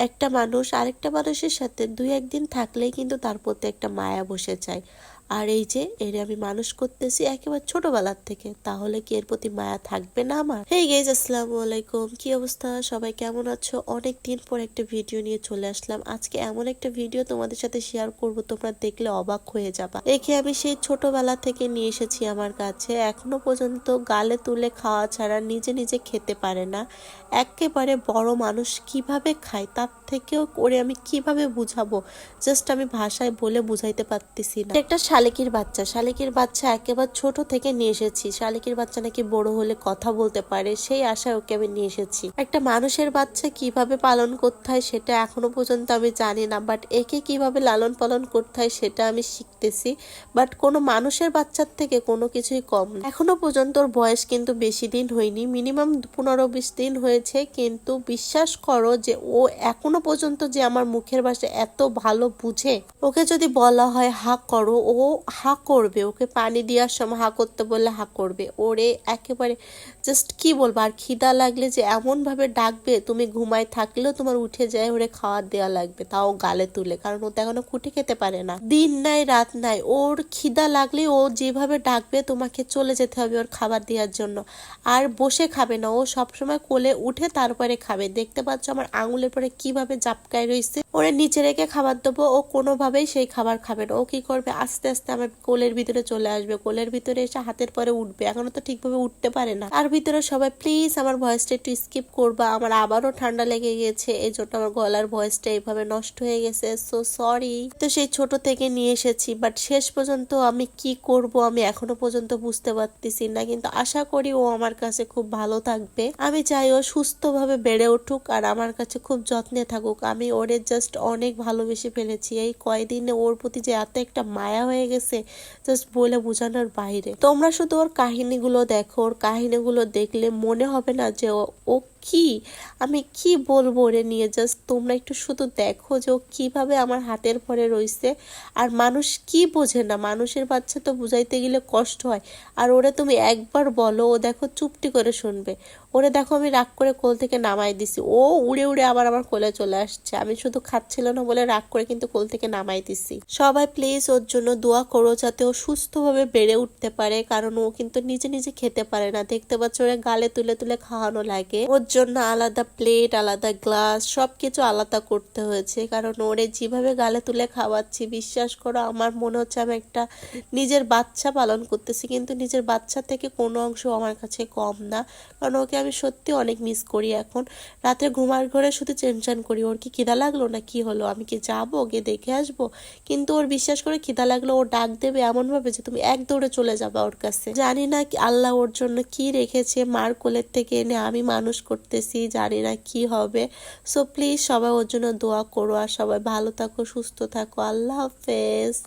একটা মানুষ আরেকটা মানুষের সাথে দুই একদিন থাকলেই কিন্তু তার প্রতি একটা মায়া বসে যায়। আর এই যে, এর আমি মানুষ করতেছি একেবারে ছোটবেলার থেকে। তাহলে কি এর প্রতি মায়া থাকবে না আমার? হেই গেজ আসসালামু আলাইকুম। কি অবস্থা? সবাই কেমন আছো? অনেক দিন পর একটা ভিডিও নিয়ে চলে আসলাম। আজকে এমন একটা ভিডিও তোমাদের সাথে শেয়ার করব, তোমরা দেখলে অবাক হয়ে যাবা। একে আমি সেই ছোটবেলা থেকে নিয়ে এসেছি আমার কাছে। এখনও পর্যন্ত গালে তুলে খাওয়া ছাড়া নিজে নিজে খেতে পারে না। একেবারে বড় মানুষ কীভাবে খায়, তার থেকেও করে আমি কীভাবে বুঝাবো? জাস্ট আমি ভাষায় বলে বুঝাইতে পারতেছি না। একটা শালিকির বাচ্চা। শালিকির বাচ্চা একেবারে ছোট থেকে নিয়ে এসেছি। শালিকির বাচ্চা নাকি বড় হলে কথা বলতে পারে, সেই আশায় ওকে আমি নিয়ে এসেছি। একটা মানুষের বাচ্চা কীভাবে পালন করতে হয় সেটা এখনও পর্যন্ত আমি জানি না বাট একে কীভাবে লালন পালন করতে হয় সেটা আমি শিখতেছি। বাট কোনো মানুষের বাচ্চার থেকে কোনো কিছুই কম এখনও পর্যন্ত ওর বয়স কিন্তু বেশি দিন হয়নি মিনিমাম পনেরো বিশ দিন হয়েছে, কিন্তু বিশ্বাস করো যে ও এখনও পর্যন্ত যে আমার মুখের ভাষা এত ভালো বুঝে, ওকে যদি বলা হয় হা করো, ও হা করবে, ওকে পানি দেওয়ার সময় হা করতে বললে হা করবে। ওরে একেবারে জাস্ট কি বলব, আর খিদা লাগলে যে এমনভাবে ডাকবে, তুমি ঘুমায় থাকলেও তোমার উঠে যায়, ওরে খাওয়ার দেওয়া লাগবে, তাও গালে তুলে, কারণ ও তো এখনও খুঁটে খেতে পারে না। দিন নাই, রাত নাই, ওর খিদা লাগলে ও যেভাবে ডাকবে, তোমাকে চলে যেতে হবে ওর খাবার দেওয়ার জন্য। আর বসে খাবে না, ও সবসময় কোলে উঠে তারপরে খাবে। দেখতে পাচ্ছ আমার আঙুলের পরে কীভাবে জাপকায় রয়েছে ওরে নিচে রেখে খাবার দেবো, ও কোনোভাবেই সেই খাবার খাবে না। ও কি করবে? আস্তে আস্তে আমার কোলের ভিতরে চলে আসবে। কোলের ভিতরে এসে হাতের পরে উঠবে। এখনও তো ঠিকভাবে উঠতে পারে না। তার ভিতরে সবাই, প্লিজ আমার ভয়েসটা একটু স্কিপ করবা। আমার আবারও ঠান্ডা লেগে গিয়েছে এই জন্য আমার গলার ভয়েসটা এইভাবে নষ্ট হয়ে গেছে। সো সরি তো সেই ছোট থেকে নিয়ে এসেছি। বাট শেষ পর্যন্ত আমি কি করব আমি এখনও পর্যন্ত বুঝতে পারতেছি না। কিন্তু আশা করি ও আমার কাছে খুব ভালো থাকবে। আমি চাই ও সুস্থভাবে বেড়ে উঠুক আর আমার কাছে খুব যত্নে থাকুক। আমি ওরে জাস্ট অনেক ভালোবেসে ফেলেছি। এই কয়দিনে ওর প্রতি যে এত একটা মায়া হয়ে গেছে জাস্ট বলে বোঝানোর বাইরে। তোমরা শুধু ওর কাহিনীগুলো দেখো, ওর কাহিনীগুলো দেখলে মনে হবে না যে ও- কি? আমি কি বলব ওরে নিয়ে? জাস্ট তোমরা একটু শুধু দেখো যে ও কীভাবে আমার হাতের পরে রইছে। আর মানুষ কি বোঝে না? মানুষের বাচ্চা তো বুঝাইতে গেলে কষ্ট হয়। আর ওরে তুমি একবার বলো, ও দেখো চুপটি করে শুনবে। ওরে দেখো আমি রাগ করে কোল থেকে নামাই দিছি। ও উড়ে উড়ে আবার আমার কোলে চলে আসছে। আমি শুধু খাচ্ছিল না বলে রাগ করে কিন্তু কোল থেকে নামাই দিছি। সবাই প্লিজ ওর জন্য দোয়া করো যাতে ও সুস্থভাবে বেড়ে উঠতে পারে, কারণ ও কিন্তু নিজে নিজে খেতে পারে না। দেখতে পাচ্ছ ওরে গালে তুলে তুলে খাওয়ানো লাগে। ওর জন্য আলাদা প্লেট আলাদা গ্লাস সবকিছু আলাদা করতে হয়েছে, কারণ ওরে যেভাবে গালে তুলে খাওয়াচ্ছি, বিশ্বাস করো, আমার মনে হচ্ছে আমি একটা নিজের বাচ্চা পালন করতেছি, কিন্তু নিজের বাচ্চা থেকে কোনো অংশ আমার কাছে কম না। কারণ ওকে আমি সত্যি অনেক মিস করি এখন। রাতে ঘুমার ঘরে শুধু টেনশন করি, ওর কি খিদা লাগল না কি হলো? আমি কি যাব? গিয়ে দেখে আসব? কিন্তু ওর বিশ্বাস করে খিদা লাগল, ও ডাক দেবে এমন ভাবে যে তুমি এক দৌড়ে চলে যাবা ওর কাছে। জানি না আল্লাহ ওর জন্য কি রেখেছে, মার কোলের থেকে এনে আমি মানুষ করতেছি, জানি না কি হবে। সো প্লিজ সবাই ওর জন্য দোয়া করো আর সবাই ভালো থাকো, সুস্থ থাকো। আল্লাহ হাফেজ।